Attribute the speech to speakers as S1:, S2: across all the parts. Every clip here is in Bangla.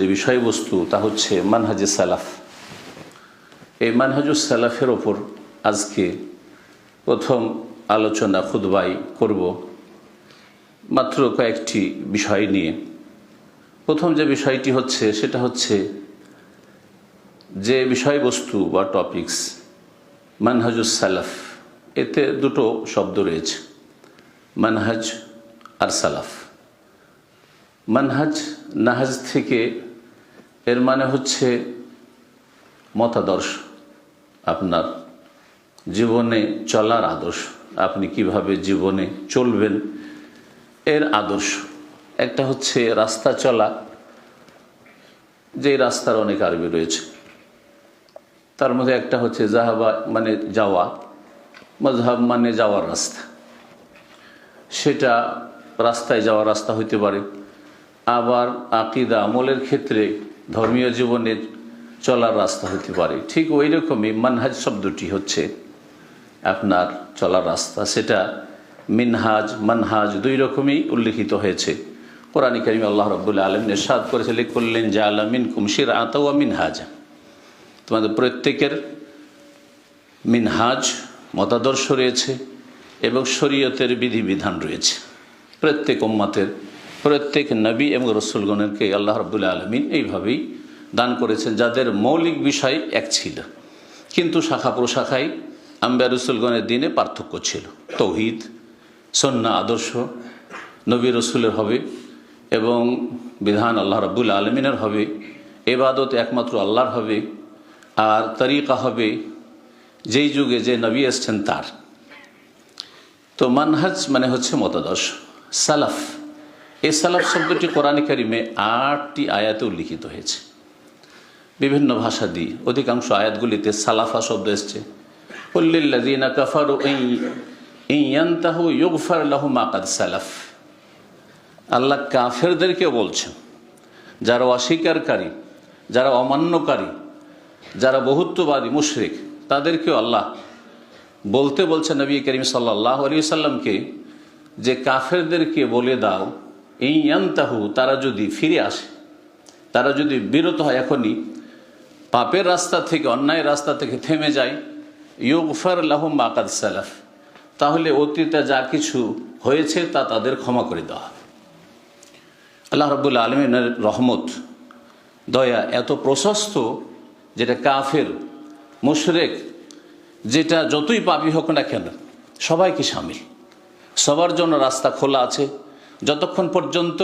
S1: যে বিষয়বস্তু, তা হচ্ছে মানহাজে সালাফ। এই মানহাজুস সালাফের ওপর আজকে প্রথম আলোচনা খুদবাই করব মাত্র কয়েকটি বিষয় নিয়ে। প্রথম যে বিষয়টি হচ্ছে, সেটা হচ্ছে যে বিষয়বস্তু বা টপিকস মানহাজুস সালাফ, এতে দুটো শব্দ রয়েছে, মানহাজ আর সালাফ। মানহাজ, নাহাজ থেকে এর মানে হচ্ছে মতাদর্শ, আপনার জীবনে চলার আদর্শ। আপনি কীভাবে জীবনে চলবেন, এর আদর্শ। একটা হচ্ছে রাস্তা চলা যে রাস্তার অনেক আরবি রয়েছে। তার মধ্যে একটা হচ্ছে জাহাবা মানে যাওয়া মজহাব মানে যাওয়ার রাস্তা। সেটা রাস্তায় যাওয়ার রাস্তা হইতে পারে। আবার আকিদা আমলের ক্ষেত্রে ধর্মীয় জীবনের চলার রাস্তা হতে পারে। ঠিক ওই রকমই মানহাজ শব্দটি হচ্ছে আপনার চলার রাস্তা। সেটা মিনহাজ, মানহাজ দুই রকমই উল্লিখিত হয়েছে। কোরআন করিম আল্লাহ রব্বুল্লা আলম নিঃসাদ করেছে করলেন যে আলমিন কুমশির আতাওয়া মিনহাজ। তোমাদের প্রত্যেকের মিনহাজ মতাদর্শ রয়েছে এবং শরীয়তের বিধিবিধান রয়েছে। প্রত্যেক উম্মাতের প্রত্যেক নবী এবং রসুলগণেরকে আল্লাহ রবুল্লা আলমিন এইভাবেই দান করেছেন, যাদের মৌলিক বিষয় এক ছিল। কিন্তু শাখা প্রশাখায় আম্বিয়া রসুলগণের দিনে পার্থক্য ছিল। তৌহিদ সন্না আদর্শ, নবী রসুলের হবে এবং বিধান আল্লাহ রবুল্লা আলমিনের হবে এবাদত একমাত্র আল্লাহর হবে, আর তরিকা হবে যেই যুগে যে নবী এসছেন তার। তো মানহাজ মানে হচ্ছে মতাদর্শ, সালাফ। এই সালাফ শব্দটি কোরআন কারিমে আটটি আয়াতে উল্লিখিত হয়েছে। বিভিন্ন ভাষা দিয়ে অধিকাংশ আয়াতগুলিতে সালাফা শব্দ এসছে। লাহু সালাফ। আল্লাহ কাফেরদেরকে বলছেন, যারা অস্বীকারী, যারা অমান্যকারী, যারা বহুত্ববাদী মুশরিক, তাদেরকেও আল্লাহ বলতে বলছে নবী করিম সাল্লাহ আলী সাল্লামকে যে কাফেরদেরকে বলে দাও এই ইয়ান্তাহু, তারা যদি ফিরে আসে, তারা যদি বিরত হয় এখনই, পাপের রাস্তা থেকে অন্যায় রাস্তা থেকে থেমে যায়, ইউগফার লাহম মাকাদ সালাফ, তাহলে অতীতে যা কিছু হয়েছে তা তাদের ক্ষমা করে দেওয়া হবে। আল্লাহ রবুল্লা আলমিনের রহমত, দয়া এত প্রশস্ত যেটা কাফের, মুশরেক, যেটা যতই পাপি হোক না কেন, সবাইকে সামিল। সবার জন্য রাস্তা খোলা আছে যতক্ষণ পর্যন্ত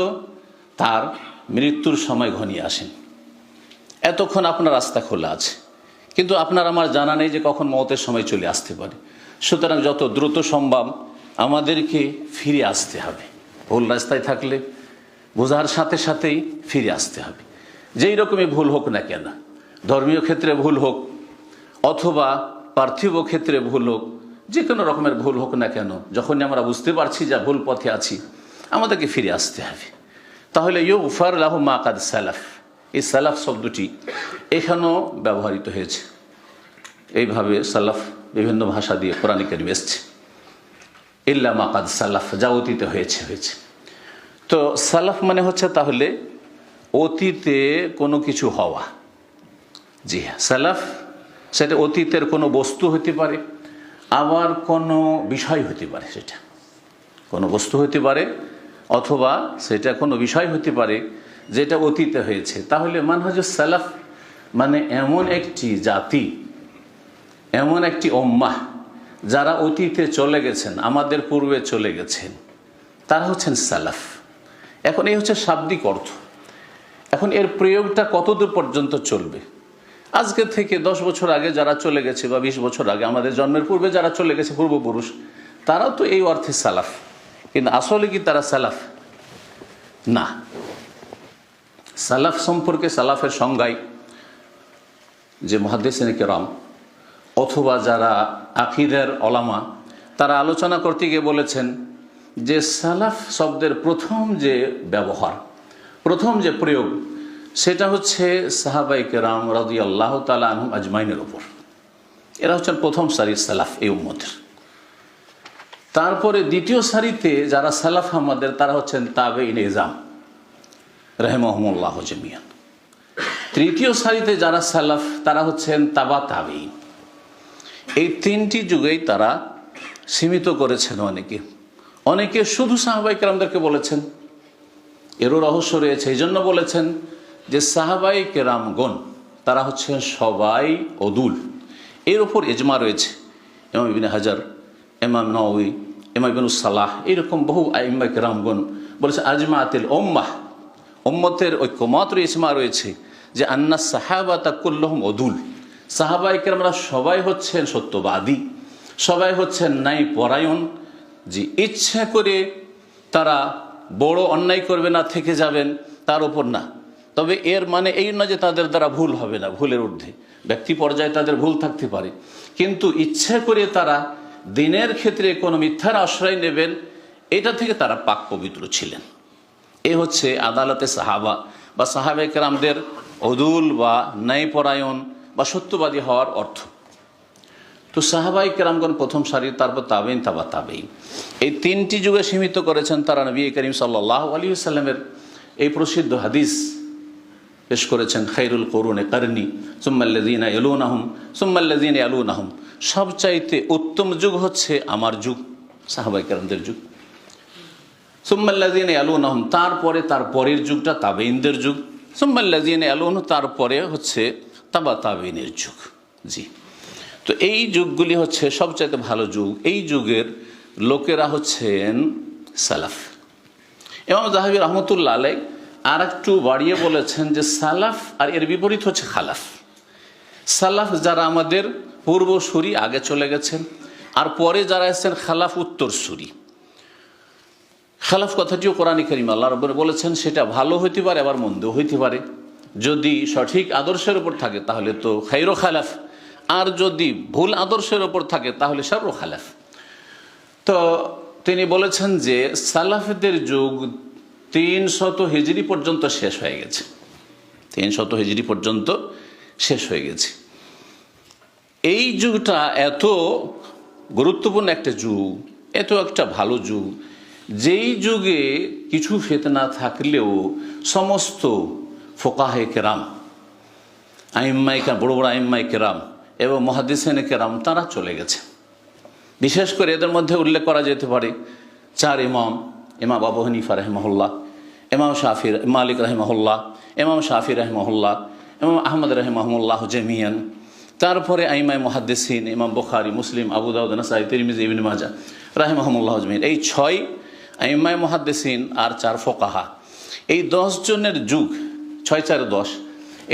S1: তার মৃত্যুর সময় ঘনিয়ে আসেন এতক্ষণ আপনার রাস্তা খোলা আছে। কিন্তু আপনার আমার জানা নেই যে কখন মতের সময় চলে আসতে পারে। সুতরাং যত দ্রুত সম্ভব আমাদেরকে ফিরে আসতে হবে। ভুল রাস্তায় থাকলে বোঝার সাথে সাথেই ফিরে আসতে হবে। যেই রকমই ভুল হোক না কেন, ধর্মীয় ক্ষেত্রে ভুল হোক অথবা পার্থিব ক্ষেত্রে ভুল হোক যে কোনো রকমের ভুল হোক না কেন, যখনই আমরা বুঝতে পারছি যা ভুল পথে আছি আমাদেরকে ফিরে আসতে হবে। তাহলে ইউ উফার লাহ মাকাদ সালাফ। এই সালাফ শব্দটি এখানেও ব্যবহৃত হয়েছে। এইভাবে সালাফ বিভিন্ন ভাষা দিয়ে কোরআন কারিম এসছে। ইল্লা মাকাদ সালাফ, যা অতীতে হয়েছে হয়েছে। তো সালাফ মানে হচ্ছে তাহলে অতীতে কোনো কিছু হওয়া। জি হ্যাঁ সালাফ সেটা অতীতের কোনো বস্তু হতে পারে, আবার কোনো বিষয় হতে পারে সেটা। কোনো বস্তু হতে পারে অথবা সেটা কোনো বিষয় হতে পারে যেটা অতীতে হয়েছে। তাহলে মানহাজ সালাফ মানে এমন একটি জাতি, এমন একটি ওম্মাহ যারা অতীতে চলে গেছেন, আমাদের পূর্বে চলে গেছেন। তারা হচ্ছেন সালাফ। এখন এই হচ্ছে শাব্দিক অর্থ। এখন এর প্রয়োগটা কতদূর পর্যন্ত চলবে? আজকে থেকে দশ বছর আগে যারা চলে গেছে বা বিশ বছর আগে, আমাদের জন্মের পূর্বে যারা চলে গেছে, পূর্বপুরুষ, তারাও তো এই অর্থে সালাফ। কিন্তু আসলে কি তারা সালাফ? না। সালাফ সম্পর্কে সালাফের সংজ্ঞায় যে মহাদেসিন কেরাম অথবা যারা আকিদের অলামা তারা আলোচনা করতে গিয়ে বলেছেন যে সালাফ শব্দের প্রথম যে ব্যবহার, প্রথম যে প্রয়োগ, সেটা হচ্ছে সাহাবাই কেরাম রাজি আল্লাহ তালা আজমাইনের ওপর এরা হচ্ছেন প্রথম সারির সালাফ এই উম্মতের। তারপরে দ্বিতীয় সারিতে যারা সালাফ আমাদের তারা হচ্ছেন তাবে ইন এজাম, রেহমহমুল্লাহ জমিয়ান। তৃতীয় সারিতে যারা সালাফ, তারা হচ্ছেন তাবা তাবি এই তিনটি যুগেই তারা সীমিত করেছেন অনেকে। অনেকে শুধু সাহাবাই কেরামদেরকে বলেছেন, এরও রহস্য রয়েছে। এই জন্য বলেছেন যে সাহাবাই কেরামগণ, তারা হচ্ছেন সবাই অদুল। এর ওপর এজমা রয়েছে। এমাম ইবিন হাজার এমাম নওয়ি এমাম ইবিন সালাহ, এরকম বহু আইম্মা কেরামগণ বলেছে আজমা আতিল ওম্মাহ ওম্মতের ঐক্যমত ইসমা রয়েছে, যে আন্না সাহাবা তাকুল্লহম অদুল। সাহাবাই কেরামরা সবাই হচ্ছেন সত্যবাদী, সবাই হচ্ছেন নাই পরায়ণ যে ইচ্ছা করে তারা বড় অন্যায় করবে না, থেকে যাবেন, তার ওপর না। তবে এর মানে এই না যে তাদের দ্বারা ভুল হবে না, ভুলের ঊর্ধ্বে। ব্যক্তি পর্যায়ে তাদের ভুল থাকতে পারে। কিন্তু ইচ্ছা করে তারা দিনের ক্ষেত্রে কোনো মিথ্যার আশ্রয় নেবেন, এটা থেকে তারা পাক পবিত্র ছিলেন। এ হচ্ছে আদালতে সাহাবা বা সাহাবে কেরামদের অদুল বা ন্যায়পরায়ণ বা সত্যবাদী হওয়ার অর্থ। তো সাহাবাই কেরামগণ প্রথম সারি তারপর তাবেইন তাবা তাবেইন। এই তিনটি যুগে সীমিত করেছেন তারা নবী করিম সাল্লাহ আলী সাল্লামের এই প্রসিদ্ধ হাদিস। পেশ করেছেন খৈরুল করুনে কারনি সুম্মাল্লাদিন এলুন আহম সুম্মাল্লাদিন এলুন আহম সবচাইতে উত্তম যুগ হচ্ছে আমার যুগ সাহাবাই কেরামদের যুগ। সুম্মাল্লাদিন এলুন আহম তারপরে তার পরের যুগটা তাবেইনদের যুগ। সুম্মাল্লাদিন এলুন তারপরে হচ্ছে তাবা তাবেইনের যুগ। জি। তো এই যুগগুলি হচ্ছে সবচাইতে ভালো যুগ। এই যুগের লোকেরা হচ্ছেন সালাফ। এবং জাহাবি রহমতুল্লাহ আলাই আর একটু বাড়িয়ে বলেছেন যে সালাফ আর এর বিপরীত হচ্ছে খালাফ। সালাফ যারা আমাদের পূর্বসূরি, আগে চলে গেছেন, আর পরে যারা এসেছেন, খালাফ উত্তরসূরি। খালাফ কথাটিও কোরআন করিম আল্লাহ রব্বর বলেছেন, সেটা ভালো হইতে পারে, আবার মন্দ হইতে পারে। যদি সঠিক আদর্শের উপর থাকে, তাহলে তো খাইরো খালাফ। আর যদি ভুল আদর্শের ওপর থাকে, তাহলে সর্ব খালাফ। তো তিনি বলেছেন যে সালাফদের যুগ তিন শত হিজড়ি পর্যন্ত শেষ হয়ে গেছে। তিন শত হিজড়ি পর্যন্ত শেষ হয়ে গেছে। এই যুগটা এত গুরুত্বপূর্ণ একটা যুগ, এত একটা ভালো যুগ, যেই যুগে কিছু ফেতনা থাকলেও সমস্ত ফোকাহে কেরাম, আইম্মাই বড় বড় আইম্মাই কেরাম এবং মহাদিসেন কেরাম তারা চলে গেছে। বিশেষ করে এদের মধ্যে উল্লেখ করা যেতে পারে চার ইমাম ইমাম আবু হানিফা রহমহল্লা ইমাম শাফির মালিক রহমহল্লা ইমাম শাফি রহমহল্লা ইমাম আহমদ রহমহল্লাহ জমিয়ান। তারপরে আইমাই মহাদ্দেসিন, ইমাম বুখারি, মুসলিম, আবু দাউদ, নাসাই, তিরমিজ, ইবিন মাজা রাহিমাহমুল্লাহ জমিন এই ছয় আইমাই মহাদ্দেসিন আর চার ফোকাহা। এই জনের যুগ, ছয় চার দশ,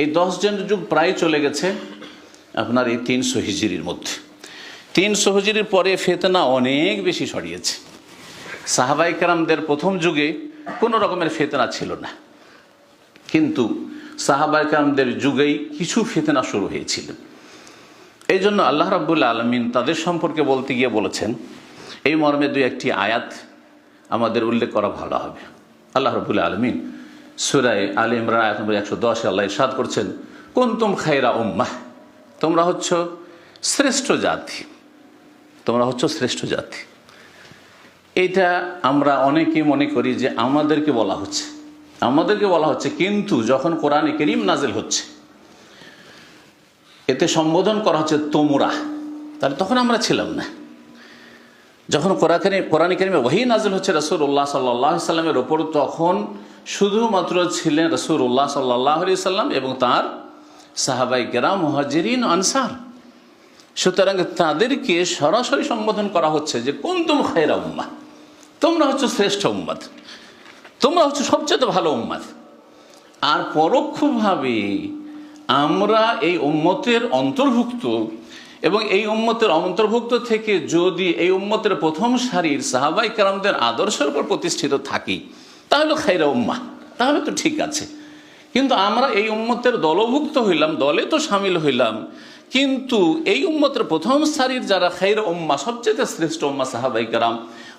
S1: এই জনের যুগ প্রায় চলে গেছে আপনার এই তিনশো হিজড়ির মধ্যে। তিনশো হিজড়ির পরে ফেতনা অনেক বেশি ছড়িয়েছে। সাহাবাই কারামদের প্রথম যুগে কোনো রকমের ফেতনা ছিল না। কিন্তু সাহাবাই কারামদের যুগেই কিছু ফেতনা শুরু হয়েছিল। এই জন্য আল্লাহ রাবুল্লা আলমিন তাদের সম্পর্কে বলতে গিয়ে বলেছেন, এই মর্মে দু একটি আয়াত আমাদের উল্লেখ করা ভালো হবে। আল্লাহ রবুল্লা আলমিন সুরায় আল ইমরান আয়াত নম্বর একশো দশ আল্লাহ ইরশাদ করছেন, কুন্তুম খাইরা উম্মাহ তোমরা হচ্ছ শ্রেষ্ঠ জাতি। তোমরা হচ্ছ শ্রেষ্ঠ জাতি। এটা আমরা অনেকে মনে করি যে আমাদেরকে বলা হচ্ছে। আমাদেরকে বলা হচ্ছে কিন্তু যখন কোরআনে করিম নাজেল হচ্ছে, এতে সম্বোধন করা হচ্ছে তোমরা। তাহলে তখন আমরা ছিলাম না। যখন কোরআনে কোরআন করিমে ওহি নাজেল হচ্ছে রসুল্লাহ সাল্লাহ সাল্লামের ওপর তখন শুধুমাত্র ছিলেন রসুল্লাহ সাল্লাহ সাল্লাম এবং তার সাহাবাই কেরাম, মহাজিরিন, আনসার। সুতরাং তাদেরকে সরাসরি সম্বোধন করা হচ্ছে যে কোন তুম খায়রা উম্মা তোমরা হচ্ছে শ্রেষ্ঠ উম্মাদ তোমরা হচ্ছে সবচেয়ে ভালো উম্মাদ আর পরোক্ষভাবে আমরা এই উম্মতের অন্তর্ভুক্ত এবং এই উম্মতের অন্তর্ভুক্ত থেকে যদি এই উম্মতের প্রথম সারির সাহাবাই কারামদের আদর্শের উপর প্রতিষ্ঠিত থাকি, তাহলে খাইরা উম্মা তাহলে তো ঠিক আছে। কিন্তু আমরা এই উম্মতের দলভুক্ত হইলাম, দলে তো সামিল হইলাম। কিন্তু এই উম্মতের প্রথম সারির যারা খাইর উম্মা সবচেয়ে শ্রেষ্ঠ উম্মা সাহাবাই কারাম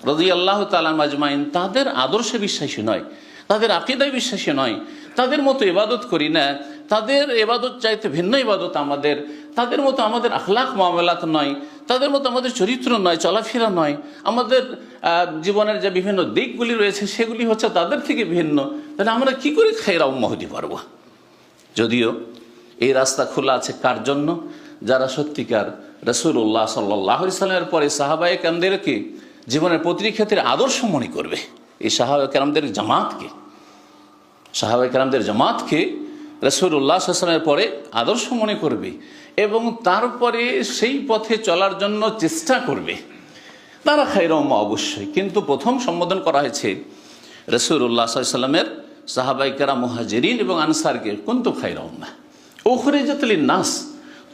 S1: রাজি আল্লাহ তালাম আজমাইন তাদের আদর্শে বিশ্বাসী নয়, তাদের আকিদায় বিশ্বাসী নয়, তাদের মতো ইবাদত করি না, তাদের এবাদত চাইতে ভিন্ন ইবাদত আমাদের, তাদের মতো আমাদের আখলাখ মামলাত নয়, তাদের মতো আমাদের চরিত্র নয়, চলাফেরা নয়, আমাদের জীবনের যে বিভিন্ন দিকগুলি রয়েছে সেগুলি হচ্ছে তাদের থেকে ভিন্ন, তাহলে আমরা কি করে খাইরা উম্মা হতে পারব? যদিও এই রাস্তা খোলা আছে কার জন্য? যারা সত্যিকার রসুল্লাহ সাল্লাহ সাল্লামের পরে সাহাবায়ে কেমদেরকে জীবনের প্রতিটি ক্ষেত্রে আদর্শ মনে করবে। এই সাহাবায়ে কেরামদের জামাতকে সাহাবাই কেরামদের জামাতকে রসুল্লাহ আসলামের পরে আদর্শ মনে করবে এবং তারপরে সেই পথে চলার জন্য চেষ্টা করবে। তারা খাইরম্মা অবশ্যই, কিন্তু প্রথম সম্বোধন করা হয়েছে রসুল্লাহ সাল্লামের সাহাবাই কেরাম মুহাজেরিন এবং আনসারকে, কিন্তু খাইরম্মা ওখরে জাতলি নাস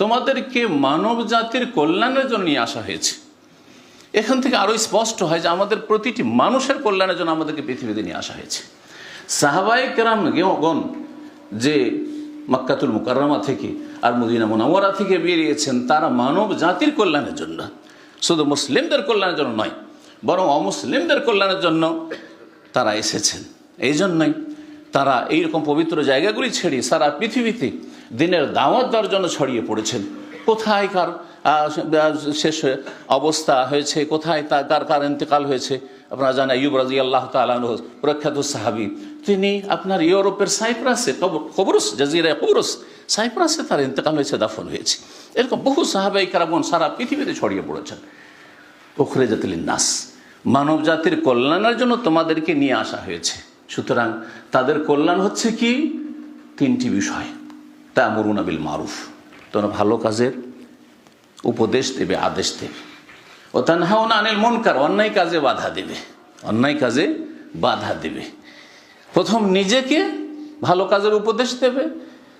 S1: তোমাদেরকে মানব জাতির কল্যাণের জন্য নিয়ে আসা হয়েছে। এখান থেকে আরও স্পষ্ট হয় যে আমাদের প্রতিটি মানুষের কল্যাণের জন্য আমাদেরকে পৃথিবীতে নিয়ে আসা হয়েছে। সাহাবাই কেরাম গণ যে মাক্কাতুল মুকাররমা থেকে আর মদিনা মোনামরা থেকে বেরিয়েছেন, তারা মানব জাতির কল্যাণের জন্য। শুধু মুসলিমদের কল্যাণের জন্য নয়, বরং অমুসলিমদের কল্যাণের জন্য তারা এসেছেন। এই জন্যই তারা এইরকম পবিত্র জায়গাগুলি ছেড়ে সারা পৃথিবীতে দিনের দাওয়াত দেওয়ার জন্য ছড়িয়ে পড়েছেন। কোথায় কার শেষ অবস্থা হয়েছে। কোথায়? তা কার কার ইন্তেকাল হয়েছে? আপনারা জানেন ইউব রাজি আল্লাহ তালন প্রখ্যাত সাহাবি। তিনি আপনার ইউরোপের সাইপ্রাসে কব- কবরুস জাজিরা কবরুস, সাইপ্রাসে তার ইন্তেকাল হয়েছে, দাফন হয়েছে। এরকম বহু সাহাবাই কারাবন সারা পৃথিবীতে ছড়িয়ে পড়েছেন। ওখরে জাতিল নাস মানব জাতির কল্যাণের জন্য তোমাদেরকে নিয়ে আসা হয়েছে। সুতরাং তাদের কল্যাণ হচ্ছে কি? তিনটি বিষয়। তা মরুনাবিল মারুফ। তোমরা ভালো কাজের উপদেশ দেবে, আদেশ দেবে। ও তানহাওনা আনিল মনকার, অন্যায় কাজে বাধা দেবে। অন্যায় কাজে বাধা দেবে। প্রথম নিজেকে ভালো কাজের উপদেশ দেবে,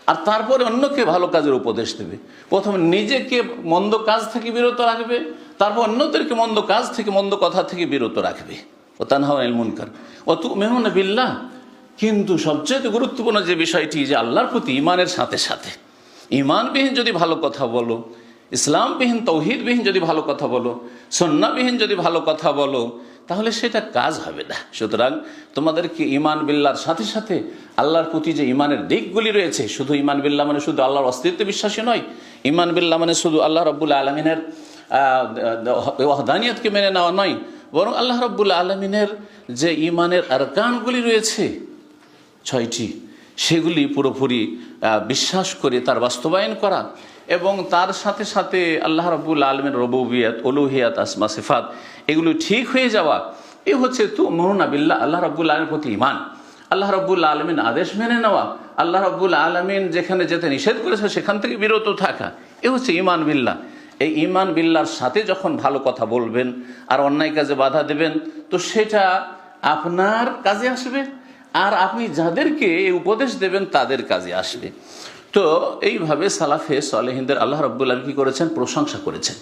S1: আর তারপরে অন্যকে ভালো কাজের উপদেশ দেবে। প্রথম নিজেকে মন্দ কাজ থেকে বিরত রাখবে, তারপর অন্যদেরকে মন্দ কাজ থেকে, মন্দ কথা থেকে বিরত রাখবে। ও তানহাওয়ানিল মুনকার। ও তু মেহমান বিল্লাহ, কিন্তু সবচেয়ে গুরুত্বপূর্ণ যে বিষয়টি, যে আল্লাহর প্রতি ইমানের সাথে সাথে। ইমানবিহীন যদি ভালো কথা বলো ইসলামবিহীন, তৌহিদবিহীন যদি ভালো কথা বলো সন্নাবিহীন যদি ভালো কথা বলো, তাহলে সেটা কাজ হবে না। সুতরাং তোমাদেরকে ইমান বিল্লার সাথে সাথে আল্লাহর প্রতি যে ইমানের দিকগুলি রয়েছে, শুধু ইমান বিল্লা মানে শুধু আল্লাহর অস্তিত্বে বিশ্বাসী নয় ইমান বিল্লা মানে শুধু আল্লাহ রব্বুল আলমিনের ওয়াহদানিয়তকে মেনে নেওয়া নয়, বরং আল্লাহ রব্বুল আলমিনের যে ইমানের আরকানগুলি রয়েছে, ছয়টি, সেগুলি পুরোপুরি বিশ্বাস করে তার বাস্তবায়ন করা এবং তার সাথে সাথে আল্লাহ রব্বুল আলমের রবুবিয়াত অলুহিয়াত আসমা, সিফাত, এগুলো ঠিক হয়ে যাওয়া। এ হচ্ছে তু মরুনা বিল্লাহ, আল্লাহ রব্বুল আলমের প্রতি ইমান আল্লাহ রব্বুল আলমিন আদেশ মেনে নেওয়া। আল্লাহ রব্বুল আলমিন যেখানে যেতে নিষেধ করেছে, সেখান থেকে বিরত থাকা। এ হচ্ছে ইমান বিল্লাহ। এই ইমান বিল্লার সাথে যখন ভালো কথা বলবেন আর অন্যায় কাজে বাধা দেবেন, তো সেটা আপনার কাজে আসবে। আর আপনি যাদেরকে উপদেশ দেবেন, তাদের কাজে আসবে। তো এইভাবে সালাফে সালেহিনদের আল্লাহ রব্বুল আলম কি করেছেন? প্রশংসা করেছেন।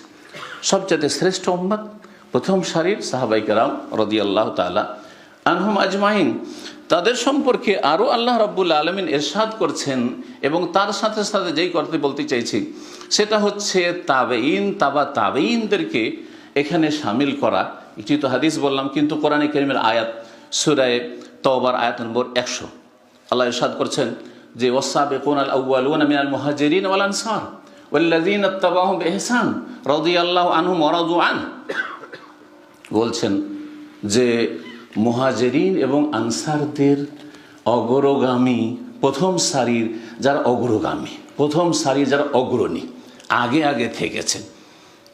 S1: সবচেয়ে শ্রেষ্ঠ উম্মত, প্রথম সারির সাহাবাই কালাম রদি আল্লাহ তালা আনহুম আজমাইন। তাদের সম্পর্কে আরও আল্লাহ রব্বুল আলমিন এরশাদ করছেন এবং তার সাথে সাথে যেই করতে বলতে চাইছি, সেটা হচ্ছে তাবেইন তাবা তাবেইনদেরকে এখানে সামিল করা। একটি তো হাদিস বললাম, কিন্তু কোরআনে করিমের আয়াত, সুরায় তওবার আয়াত নম্বর একশো। আল্লাহ এরশাদ করছেন যে মহাজেরিন ওয়াল আত্তাবাহ বেহসান আল্লাহ বলছেন যে মহাজেরিন এবং আনসারদের অগ্রগামী প্রথম সারির যারা অগ্রগামী, প্রথম সারি যারা অগ্রণী, আগে আগে থেকেছেন,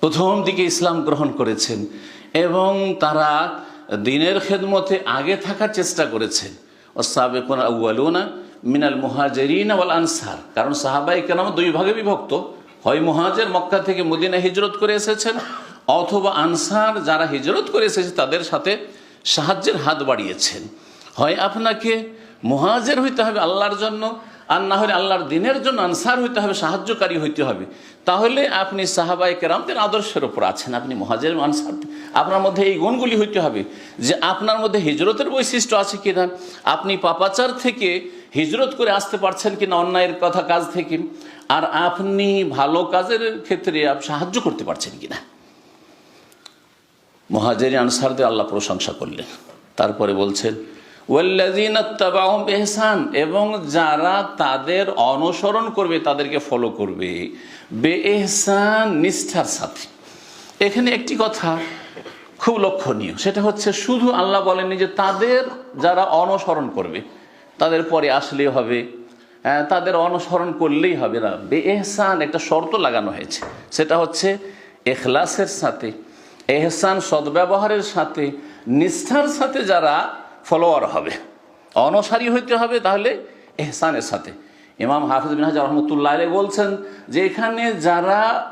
S1: প্রথম দিকে ইসলাম গ্রহণ করেছেন এবং তারা দিনের খেদমতে আগে থাকার চেষ্টা করেছেন। ও সাবেকুন আউ্বালুনা মিনাল মুহাজেরিন ওয়াল আনসার। কারণ সাহাবাই কেন দুই ভাগে বিভক্ত। হয় মুহাজের মক্কা থেকে মদিনা হিজরত করে এসেছেন, অথবা আনসার যারা হিজরত করে এসেছে তাদের সাথে সাহায্যের হাত বাড়িয়েছেন। হয় আপনাকে মুহাজের হইতে হবে আল্লাহর জন্য, আর না হলে আল্লাহর দিনের জন্য আনসার হইতে হবে, সাহায্যকারী হইতে হবে। তাহলে আপনি সাহাবাই কেরামদের আদর্শের ওপর আছেন, আপনি মহাজের আনসার। আপনার মধ্যে এই গুণগুলি হইতে হবে যে আপনার মধ্যে হিজরতের বৈশিষ্ট্য আছে কিনা। আপনি পাপাচার থেকে হিজরত করে আসতে পারছেন কিনা অন্যায়ের কথা কাজ থেকে, আর আপনি ভালো কাজের ক্ষেত্রে সাহায্য করতে পারছেন কিনা? মহাজেরি আনসারদের আল্লাহ প্রশংসা করলেন। তারপরে বলছেন বিইহসান এবং যারা তাদের অনুসরণ করবে, তাদেরকে ফলো করবে। বেএহসান নিষ্ঠার সাথে। এখানে একটি কথা খুব লক্ষণীয়, সেটা হচ্ছে শুধু আল্লাহ বলেননি যে তাদের যারা অনুসরণ করবে তাদের পরে আসলেই হবে। আহ, তাদের অনুসরণ করলেই হবে না। বে এহসান একটা শর্ত লাগানো হয়েছে। সেটা হচ্ছে এখলাসের সাথে এহসান সদ্ব্যবহারের সাথে নিষ্ঠার সাথে যারা ফলোয়ার হবে অনসারী হইতে হবে তাহলে এহসানের সাথে। ইমাম হাফিজ বিন হাজার রহমতুল্লাহ বলছেন যে এখানে যারা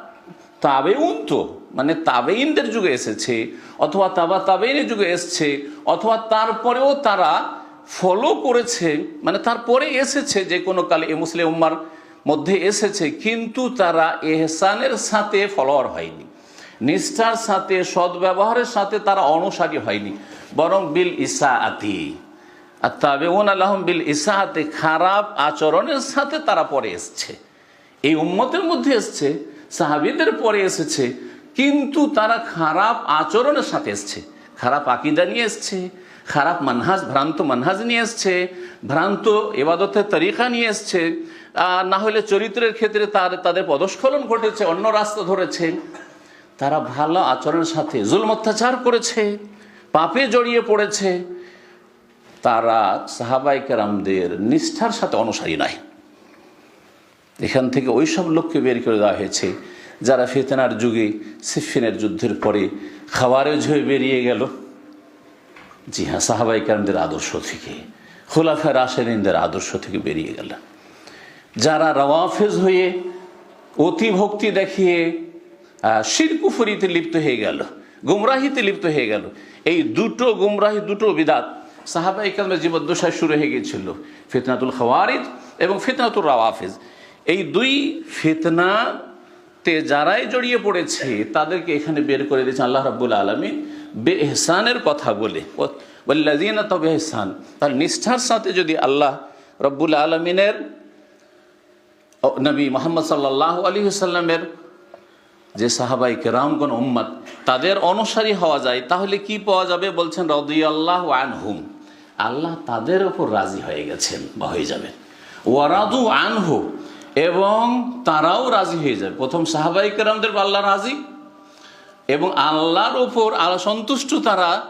S1: তাবেউন তো মানে তাবেইনদের যুগে এসেছে অথবা তাবা তাবেইনের যুগে এসছে অথবা তারপরেও তারা ফলো করেছে মানে তারপরে এসেছে যে কোনো কালে, এ মুসলিম উম্মার মধ্যে এসেছে, কিন্তু তারা এহসানের সাথে ফলোয়ার হয়নি। নিষ্ঠার সাথে, সদ্ব্যবহারের সাথে তারা অনুসারী হয়নি। বরং বিল ইসা আতি আর তাবেউন আলহম বিল ইসাহাতে খারাপ আচরণের সাথে তারা পরে এসছে। এই উম্মতের মধ্যে এসছে, সাহাবিদের পরে এসেছে, কিন্তু তারা খারাপ আচরণের সাথে এসছে। খারাপ আকিদা নিয়ে এসছে খারাপ মানহাজ, ভ্রান্ত মানহাজ নিয়ে এসছে, ভ্রান্ত এবাদতের তরিকা নিয়ে এসছে, আর না হলে চরিত্রের ক্ষেত্রে তার, তাদের পদস্খলন ঘটেছে, অন্য রাস্তা ধরেছে। তারা ভালো আচরণের সাথে জুল অত্যাচার করেছে, পাপে জড়িয়ে পড়েছে। তারা সাহাবাই কেরামদের নিষ্ঠার সাথে অনুসারী নয়। এখান থেকে ওই সব লোককে বের করে দেওয়া হয়েছে, যারা ফেতনার যুগে সিফিনের যুদ্ধের পরে খাবারে হয়ে বেরিয়ে গেল। জি হ্যাঁ সাহাবাই কেরামদের আদর্শ থেকে, খোলাফা রাশেরিনদের আদর্শ থেকে বেরিয়ে গেল যারা রওয়াফেজ হয়ে অতি ভক্তি দেখিয়ে শিরকুফরিতে লিপ্ত হয়ে গেল, গুমরাহিতে লিপ্ত হয়ে গেল, এই দুটো গুমরাহি, দুটো বিদাত সাহাবা ইকামের জীবদ্দশায় শুরু হয়ে গিয়েছিল, ফিতনাতুল খাওয়ারিদ এবং ফিতনাতুল রাওয়াফেজ। এই দুই ফিতনাতে যারাই জড়িয়ে পড়েছে, তাদেরকে এখানে বের করে দিয়েছে আল্লাহ রাব্বুল আলমী বে এহসানের কথা বলে। বল্লাদিনা তবে এহসান তার নিষ্ঠার সাথে যদি আল্লাহ রব্বুল আলমিনের নবী মোহাম্মদ সাল্লাহ আলী সাল্লামের যে সাহাবাই কেরামগণ, উম্মত, তাদের অনুসারী হওয়া যায়, তাহলে কি পাওয়া যাবে বলছেন রদি আল্লাহ আনহুম। আল্লাহ তাদের ওপর রাজি হয়ে গেছেন বা হয়ে যাবেন। ওয়ারাদু আনহু, এবং তারাও রাজি হয়ে যাবে। প্রথম সাহাবাই কেরামদের আল্লাহ রাজি? এবং আল্লাহর ওপর আল্লাহ সন্তুষ্ট তারা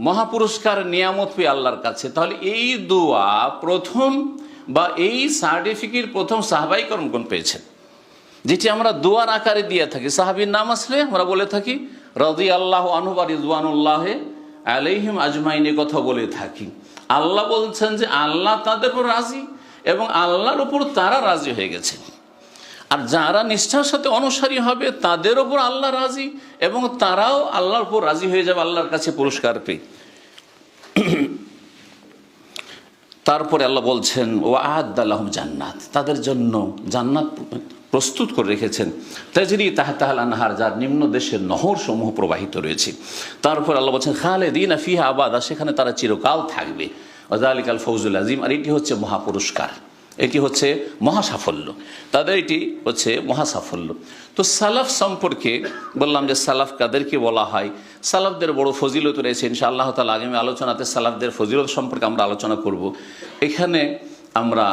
S1: মহাপুরস্কার, নিয়ামত পেয়ে আল্লাহর কাছে। তাহলে এই দোয়া প্রথম বা এই সার্টিফিকেট প্রথম সাহাবাই কর্মগণ পেয়েছেন? যেটি আমরা দোয়ার আকারে দিয়ে থাকি। সাহাবির নাম আসলে আমরা বলে থাকি রদি আল্লাহ আনুবা রিজওয়ানুল্লাহ আলাইহিম আজমাইনে কথা বলে থাকি। আল্লাহ বলছেন যে আল্লাহ তাদের উপর রাজি এবং আল্লাহর উপর তারা রাজি হয়ে গেছে আর যারা নিষ্ঠার সাথে অনুসারী হবে, তাদের ওপর আল্লাহ রাজি এবং তারাও আল্লাহর উপর রাজি হয়ে যাবে আল্লাহর কাছে পুরস্কার পেয়ে। তারপরে আল্লাহ বলছেন ও আহাদ্দাল্লাহম জান্নাত। তাদের জন্য জান্নাত প্রস্তুত করে রেখেছেন। তাজরি তাহতাহাল আনহার, যার নিম্ন দেশের নহর সমূহ প্রবাহিত রয়েছে। তারপর আল্লাহ বলছেন খালে দিন ফিহা আবাদা, সেখানে তারা চিরকাল থাকবে। ওজালিক আল ফৌজুল আজিম আর এটি হচ্ছে মহাপুরস্কার। এটি হচ্ছে মহা সাফল্য তাদের এটি হচ্ছে মহা সাফল্য তো সালাফ সম্পর্কে বললাম যে সালাফ কাদেরকে বলা হয়? সালাফদের বড় ফজিলত রয়েছে। ইনশা আল্লাহ তালা আগামী আলোচনাতে সালাফদের ফজিলত সম্পর্কে আমরা আলোচনা করব। এখানে আমরা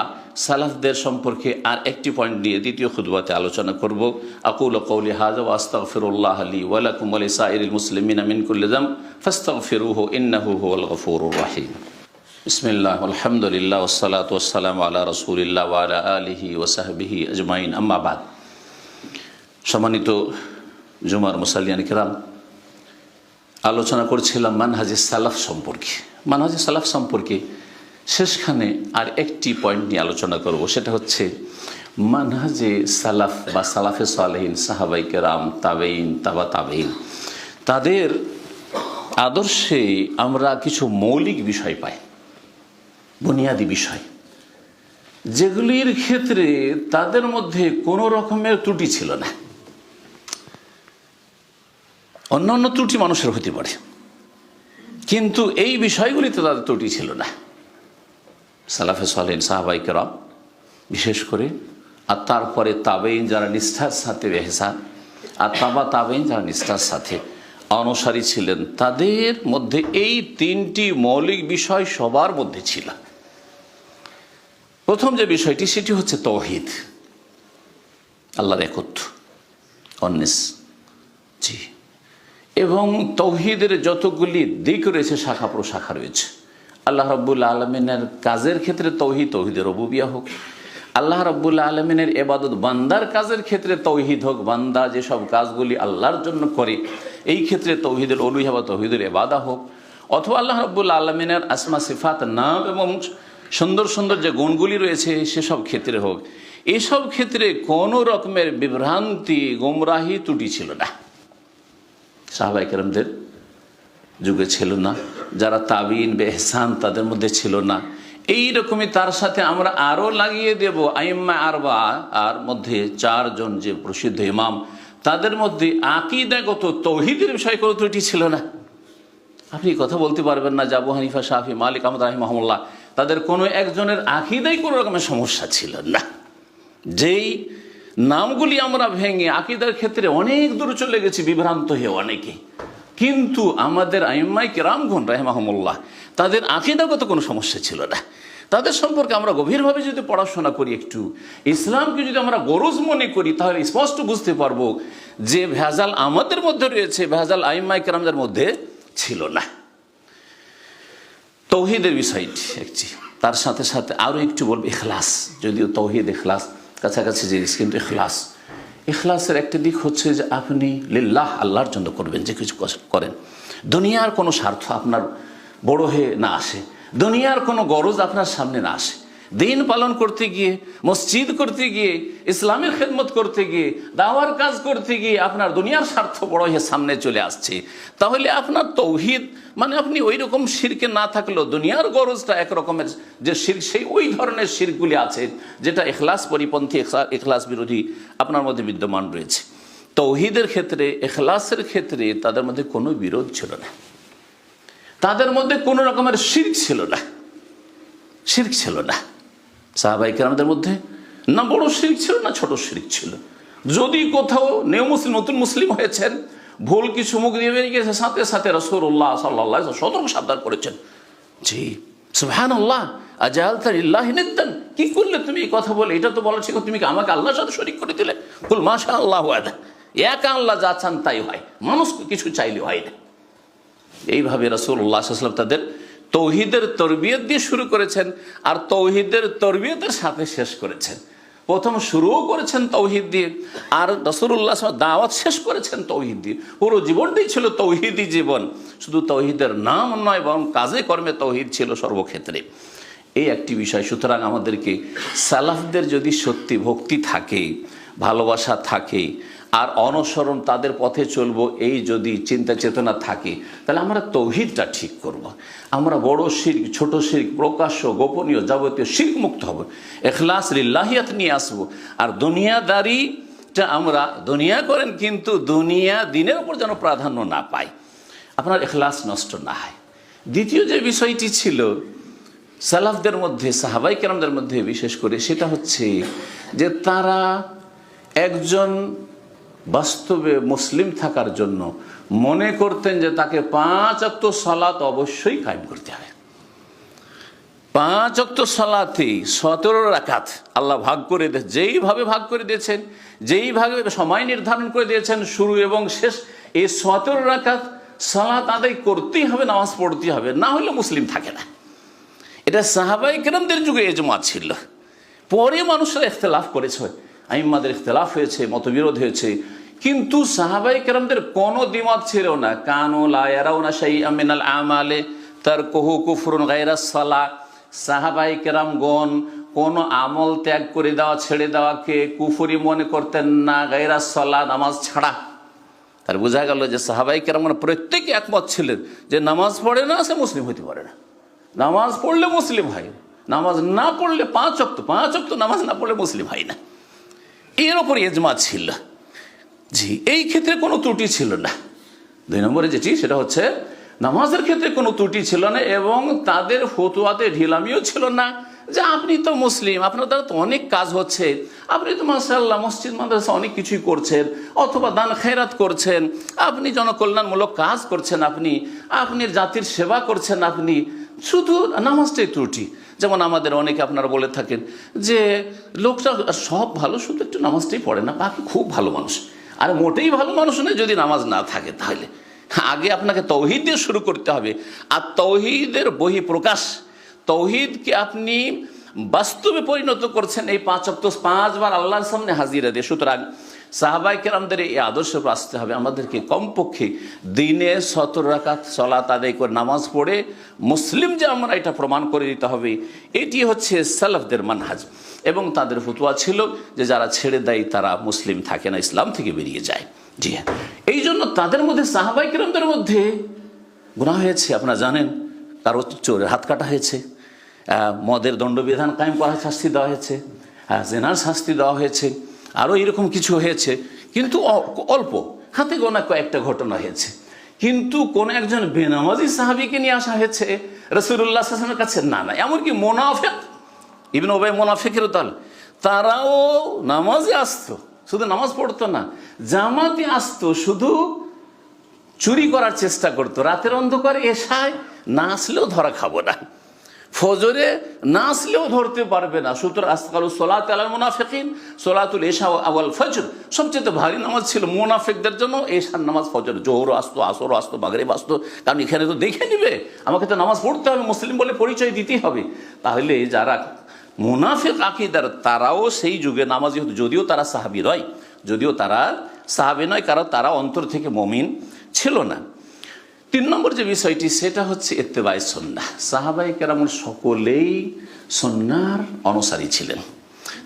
S1: সালাফদের সম্পর্কে আর একটি পয়েন্ট নিয়ে দ্বিতীয় খুদবাতে আলোচনা করব। আকুল কৌলি হাজ হাজা আস্তাগফিরুল্লাহ আলী ওয়ালাকুম আলী সাইরুল মুসলিমিন আমিন কুল্লিজাম ফাস্তাগফিরুহু ইন্নাহু হুয়াল গফুরুর রাহিম। বিসমিল্লাহ, আলহামদুলিল্লাহ ওসালাত ওসালাম আল্লাহ রসুলিল্লাহ ওয়ালা আলিহি ওসাহবিহি আজমাইন। আম্মাবাদ সম্মানিত জুমার মুসালিয়ান কিরাম, আলোচনা করছিলাম মানহাজি সালাফ সম্পর্কে। মানহাজি সালাফ সম্পর্কে শেষখানে আর একটি পয়েন্ট নিয়ে আলোচনা করব, সেটা হচ্ছে মানহাজে সালাফ বা সালাফে সালেহিন সাহাবাই কেরাম তাবেইন তাবা তাবেইন তাদের আদর্শে আমরা কিছু মৌলিক বিষয় পাই। বুনিয়াদি বিষয়। যেগুলির ক্ষেত্রে তাদের মধ্যে কোনো রকমের ত্রুটি ছিল না। অন্যান্য ত্রুটি মানুষের হতে পারে কিন্তু এই বিষয়গুলিতে তাদের ত্রুটি ছিল না। সালাফে সালেন সাহাবাই কেরাম, বিশেষ করে, আর তারপরে তাবেইন যারা নিষ্ঠার সাথে বেহেসান, আর তাবা তাবেইন যারা নিষ্ঠার সাথে অনুসারী ছিলেন, তাদের মধ্যে এই তিনটি মৌলিক বিষয় সবার মধ্যে ছিল। প্রথম যে বিষয়টি, সেটি হচ্ছে তৌহিদ। আল্লাহর একত্র অন্নেস জি। এবং তৌহিদের যতগুলি দিক রয়েছে শাখা প্রশাখা রয়েছে। আল্লাহ রব্বুল আলমিনের কাজের ক্ষেত্রে তৌহিদ, তৌহিদের রবুবিয়া হোক। আল্লাহ রব্বুল্লা আলমিনের এবাদত বান্দার কাজের ক্ষেত্রে তৌহিদ হোক। বান্দা যেসব কাজগুলি আল্লাহর জন্য করে, এই ক্ষেত্রে তৌহিদের অলুহা বা তৌহিদের এবাদা হোক। অথবা আল্লাহ রব্বুল্লা আলমিনের আসমা, সিফাত, নাম এবং সুন্দর সুন্দর যে গুণগুলি রয়েছে, সেসব ক্ষেত্রে হোক, এসব ক্ষেত্রে কোনো রকমের বিভ্রান্তি, গোমরাহি ত্রুটি ছিল না। সাহাবাই কেরামদের যুগে ছিল না, যারা তাবিন, বেহসান তাদের মধ্যে ছিল না। এই রকমই তার সাথে আমরা আরও লাগিয়ে দেব, আইম্মা আরবা, আর মধ্যে চারজন যে প্রসিদ্ধ ইমাম, তাদের মধ্যে আকিদাগত তৌহিদের বিষয়ে কোনো ত্রুটি ছিল না। আপনি কথা বলতে পারবেন না জাবু হানিফা শাহি মালিক, আহমদ রাহিমাহমুল্লাহ তাদের কোনো একজনের আকিদাই কোনো রকমের সমস্যা ছিল না। যেই নামগুলি আমরা ভেঙে আকিদার ক্ষেত্রে অনেক দূর চলে গেছি, বিভ্রান্ত হয়ে অনেকে। কিন্তু আমাদের আইম্মাই কেরামগুন রাহেমাহমুল্লাহ, তাদের আকিদাগত কোনো সমস্যা ছিল না। তাদের সম্পর্কে আমরা গভীরভাবে যদি পড়াশোনা করি একটু, ইসলামকে যদি আমরা গরজ মনে করি, তাহলে স্পষ্ট বুঝতে পারব যে ভেজাল আমাদের মধ্যে রয়েছে, ভেজাল আইম্মাই কেরামদের মধ্যে ছিল না। তৌহিদের বিষয়টি একটি। তার সাথে সাথে আরও একটু বলবে এখলাস যদিও তৌহিদ এখলাস কাছাকাছি জিনিস, কিন্তু এখলাস এখলাসের একটি দিক হচ্ছে যে আপনি লিল্লাহ আল্লাহর জন্য করবেন, যে কিছু করেন। দুনিয়ার কোনো স্বার্থ আপনার বড় হয়ে না আসে। দুনিয়ার কোনো গরজ আপনার সামনে না আসে। দিন পালন করতে গিয়ে, মসজিদ করতে গিয়ে, ইসলামের খেদমত করতে গিয়ে, দাওয়ার কাজ করতে গিয়ে আপনার দুনিয়ার স্বার্থ বড় হয়ে সামনে চলে আসছে। তাহলে আপনার তৌহিদ মানে আপনি ওই রকম শিরকে না থাকলেও দুনিয়ার গরজটা একরকমের যে শির, সেই ওই ধরনের শিরগুলি আছে, যেটা এখলাস পরিপন্থী এখলাস বিরোধী আপনার মধ্যে বিদ্যমান রয়েছে। তৌহিদের ক্ষেত্রে, এখলাসের ক্ষেত্রে তাদের মধ্যে কোনো বিরোধ ছিল না। তাদের মধ্যে কোনো রকমের শির্ক ছিল না। শির্ক ছিল না। সাহাবাই কেরামদের মধ্যে? না বড় শিরিক ছিল, না ছোট শিরিক ছিল। যদি কোথাও নেও মুসলিম, নতুন মুসলিম হয়েছেন, ভুল কিছু মুখ দিয়ে বেরিয়ে গেছে সাথে সাথে রসুল্লাহ সাল্লাহ সতর্ক সাবধান করেছেন। জি সুহান আল্লাহ আজাল তার ইল্লাহ নিদ্দান। কি করলে তুমি এই কথা বলে? এটা তো বলা ঠিক তুমি কি আমাকে আল্লাহর সাথে শরিক করে দিলে? কুল মাশা আল্লাহ এক আল্লাহ যা চান তাই হয়, মানুষ কিছু চাইলে হয় না। এইভাবে রসুল্লাহ আসলাম তাদের তৌহিদের তরবিয়ত দিয়ে শুরু করেছেন আর তৌহিদের তরবিয়তের সাথে শেষ করেছেন। প্রথম শুরুও করেছেন তৌহিদ দিয়ে আর রসুল্লাহ দাওয়াত শেষ করেছেন তৌহিদ দিয়ে। পুরো জীবনটাই ছিল তৌহিদি জীবন। শুধু তৌহিদের নাম নয়, বরং কাজে কর্মে তৌহিদ ছিল সর্বক্ষেত্রে। এই একটি বিষয়, সুতরাং আমাদেরকে সালাফদের যদি সত্যি ভক্তি থাকে, ভালোবাসা থাকে, আর অনুসরণ তাদের পথে চলবো, এই যদি চিন্তা চেতনা থাকে, তাহলে আমরা তৌহিদটা ঠিক করব। আমরা বড় শির্ক ছোট শির্ক প্রকাশ্য, গোপনীয়, যাবতীয় শির্ক মুক্ত হব। এখলাস লিল্লাহিয়াত নিয়ে আসব। আর দুনিয়াদারিটা আমরা, দুনিয়া করেন কিন্তু দুনিয়া দিনের উপর যেন প্রাধান্য না পাই। আপনার এখলাস নষ্ট না হয়। দ্বিতীয় যে বিষয়টি ছিল, সালাফদের মধ্যে, সাহাবাই কেরামদের মধ্যে বিশেষ করে, সেটা হচ্ছে যে তারা একজন বাস্তবে মুসলিম থাকার জন্য মনে করতেন যে তাকে পাঁচ অক্ত সালাত অবশ্যই কায়েম করতে হবে। পাঁচ অক্ত সালাতেই সতেরো রাকাত আল্লাহ ভাগ করে যেইভাবে ভাগ করে দিয়েছেন, যেইভাবে সময় নির্ধারণ করে দিয়েছেন শুরু এবং শেষ, এই সতেরো রাকাত সালাত আদায় করতেই হবে, নামাজ পড়তেই হবে, না হলে মুসলিম থাকে না। এটা সাহাবাই কেরামদের যুগে এজমা ছিল। পরে মানুষরা ইখতলাফ করেছে। আইম্মাদের ইখতলাফ হয়েছে, মতবিরোধ হয়েছে কিন্তু সাহাবাই কেরামদের কোনো দিমত ছিল না। কানো লায়ারাও না সেই আমিনাল আমালে তার কহু কুফরুন গায়রা সালা। সাহাবাই কেরামগণ কোন আমল ত্যাগ করে দেওয়া, ছেড়ে দেওয়াকে কুফুরি মনে করতেন না, গায়রা সালা নামাজ ছাড়া। তার বোঝা গেল যে সাহাবাই কেরামগণ প্রত্যেকে একমত ছিলেন যে নামাজ পড়ে না, সে মুসলিম হতে পারে না। নামাজ পড়লে মুসলিম হয়, নামাজ না পড়লে পাঁচ অক্ত পাঁচ অক্ত নামাজ না পড়লে মুসলিম হয় না। এর ওপর এজমা ছিল। জি, এই ক্ষেত্রে কোনো ত্রুটি ছিল না। দুই নম্বরে যেটি, সেটা হচ্ছে নামাজের ক্ষেত্রে কোনো ত্রুটি ছিল না এবং তাদের ফতুয়াতে ঢিলামিও ছিল না। যে আপনি তো মুসলিম, আপনার দ্বারা তো অনেক কাজ হচ্ছে, আপনি তো মাসাল্লাহ মসজিদ, মাদ্রাসা অনেক কিছুই করছেন, অথবা দান খেরাত করছেন, আপনি জনকল্যাণমূলক কাজ করছেন আপনি আপনি জাতির সেবা করছেন আপনি, শুধু নামাজটাই ত্রুটি। যেমন আমাদের অনেকে আপনারা বলে থাকেন যে, লোকটা সব ভালো, শুধু একটু নামাজটাই পড়ে না, বাকি খুব ভালো মানুষ। আর মোটেই ভালো মানুষ নয়, যদি নামাজ না থাকে তাহলে। আগে আপনাকে তৌহিদ দিয়ে শুরু করতে হবে। আর তৌহিদের বহি প্রকাশ তৌহিদকে আপনি বাস্তবে পরিণত করছেন এই পাঁচ অক্ট পাঁচবার আল্লাহর সামনে হাজিরা দিয়ে। সুতরাং সাহাবাই কেরামদের এই আদর্শ আসতে হবে। আমাদেরকে কমপক্ষে দিনে সতর রাকাত সলাত আদায় করে নামাজ পড়ে মুসলিম যে আমরা এটা প্রমাণ করে দিতে হবে। এটি হচ্ছে সালাফদের মানহাজ। এবং তাদের ফতুয়া ছিল যে যারা ছেড়ে দেয় তারা মুসলিম থাকে না, ইসলাম থেকে বেরিয়ে যায়। জি হ্যাঁ। এই জন্য তাদের মধ্যে সাহাবাই কেরামদের মধ্যে গুণা হয়েছে, আপনারা জানেন। কারও চোরের হাত কাটা হয়েছে। মদের দণ্ডবিধান কায়েম করার শাস্তি দেওয়া হয়েছে। জেনার শাস্তি দেওয়া হয়েছে। আরও এরকম কিছু হয়েছে। কিন্তু অল্প, হাতে গোনা কয়েকটা ঘটনা হয়েছে। কিন্তু কোন একজন বেনামাজি সাহাবিকে নিয়ে আসা হয়েছে রসুল্লাহ কাছে? না না। এমনকি মোনাফেক ইবন ওবাই মোনাফেকের দল, তারাও নামাজে আসতো, শুধু নামাজ পড়তো না, জামাতে আসতো, শুধু চুরি করার চেষ্টা করতো, রাতের অন্ধকারে এসায় না আসলেও ধরা খাব না, ফজরে না আসলেও ধরতে পারবে না, সুতরাং আসকাল সোলাত আলাল মুনাফিকিন, সোলাতুল এশা আওয়াল ফজর, সবচেয়ে ভারী নামাজ ছিল মুনাফিকদের জন্য, এশার নামাজ ফজর জোহরও আসতো আসরও আসতো বাগরেব আসতো, কারণ এখানে তো দেখে নিবে, আমাকে তো নামাজ পড়তে হবে, মুসলিম বলে পরিচয় দিতেই হবে, তাহলে যারা মুনাফিক আকিদার তারাও সেই যুগে নামাজি হতো। যদিও তারা সাহাবি নয়, যদিও তারা সাহাবি নয়, কারণ তারা অন্তর থেকে মমিন ছিল না। তিন নম্বর যে বিষয়টি, সেটা হচ্ছে এত্তেবাই সন্না সাহাবাই কেরামন সকলেই সন্ন্যার অনুসারী ছিলেন।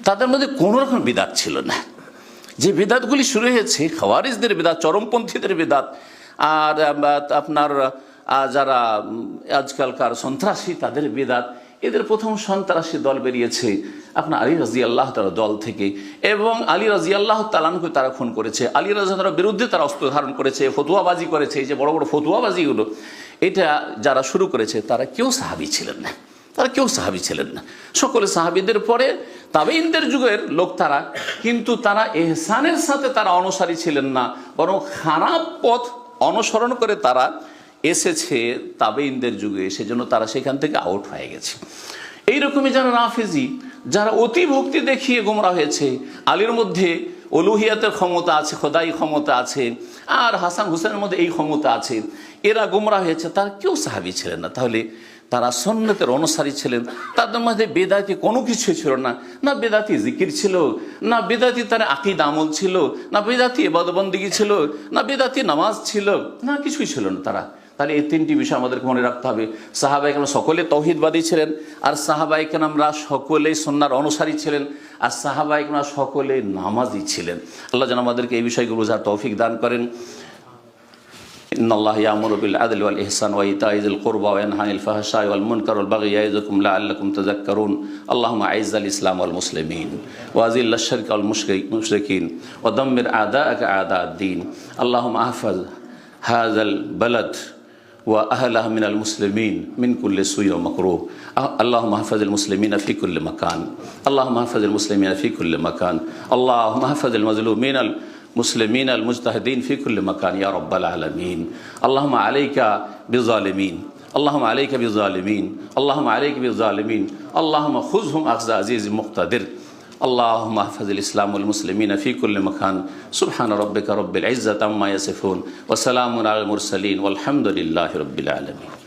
S1: তাদের মধ্যে কোনো রকম বিদাত ছিল না। যে বিদাতগুলি শুরু হয়েছে, খাওয়ারিজদের বিদাত, চরমপন্থীদের বিদাত, আর আপনার যারা আজকালকার সন্ত্রাসী, তাদের বিদাত এদের প্রথম সন্ত্রাসী দল বেরিয়েছে আপনার আলী রাজি আল্লাহ তার দল থেকে। এবং আলী রাজি আল্লাহ তালানকে তারা খুন করেছে। আলী রাজার বিরুদ্ধে তারা অস্ত্র ধারণ করেছে, ফতুয়াবাজি করেছে, এই যে বড় বড় ফতুয়াবাজিগুলো, এটা যারা শুরু করেছে, তারা কেউ সাহাবি ছিলেন না। তারা কেউ সাহাবি ছিলেন না। সকলে সাহাবিদের পরে তাবেইনদের যুগের লোক তারা, কিন্তু তারা এহসানের সাথে তারা অনুসারী ছিলেন না। বরং খারাপ পথ অনুসরণ করে তারা এসেছে তাবেইনদের যুগে, সেজন্য তারা সেখান থেকে আউট হয়ে গেছে। এইরকমই যারা রাফেজি যারা অতি ভক্তি দেখিয়ে গোমরা হয়েছে, আলীর মধ্যে অলুহিয়াতের ক্ষমতা আছে, খোদাই ক্ষমতা আছে, আর হাসান হুসেনের মধ্যে এই ক্ষমতা আছে, এরা গোমরা হয়েছে, তার কেউ সাহাবি ছিলেন না। তাহলে তারা সন্ন্যতের অনুসারী ছিলেন, তাদের মধ্যে বেদাতি কোনো কিছু ছিল না। না বেদাতি জিকির ছিল, না বেদাতি তার আকিদ আমল ছিল, না বেদাতি এবাদবন্দিগি ছিল, না বেদাতি নামাজ ছিল, না কিছুই ছিল না তারা। তাহলে এই তিনটি বিষয় আমাদেরকে মনে রাখতে হবে। সাহাবাই কেন সকলে তৌহিদবাদী ছিলেন, আর সাহাবাই কেন আমরা সকলে সন্ন্যার অনুসারী ছিলেন, আর সাহাবাই কেন সকলে নামাজি ছিলেন। আল্লাহ যেন আমাদেরকে এই বিষয়গুলো যা তৌফিক দান করেন। ইন্নআল্লাহ ইয়ামুরুবিল আদল ওয়াল ইহসান ওয়া ইতাইজিল কুরবা ওয়া ইয়ানহানিল ফাহশাই ওয়াল মুনকার ওয়াল বাগি ইয়াইযুকুম লাআল্লাকুম তাযাক্কারুন। আল্লাহুম্মা আইজ্জাল ইসলাম ওয়াল মুসলিমিন ওয়া আযিল্লাল শিরক ওয়াল মুশরিকিন ওয়া দাম্মির আদাআকা আদাআদ-দ্বীন আল্লাহুম্মা আহফাজ হাযাল বালাদ। وأهلها من المسلمين من كل سوء ومكروه. اللهم احفظ المسلمين في كل مكان. اللهم احفظ المسلمين في كل مكان. اللهم احفظ المظلومين المسلمين المجتهدين في كل مكان يا رب العالمين. اللهم عليك بالظالمين اللهم عليك بالظالمين اللهم عليك بالظالمين اللهم خذهم أخذ عزيز مقتدر. اللهم احفظ الإسلام والمسلمين في كل مكان. سبحان ربك رب العزة عما يصفون وسلام على المرسلين والحمد لله رب العالمين.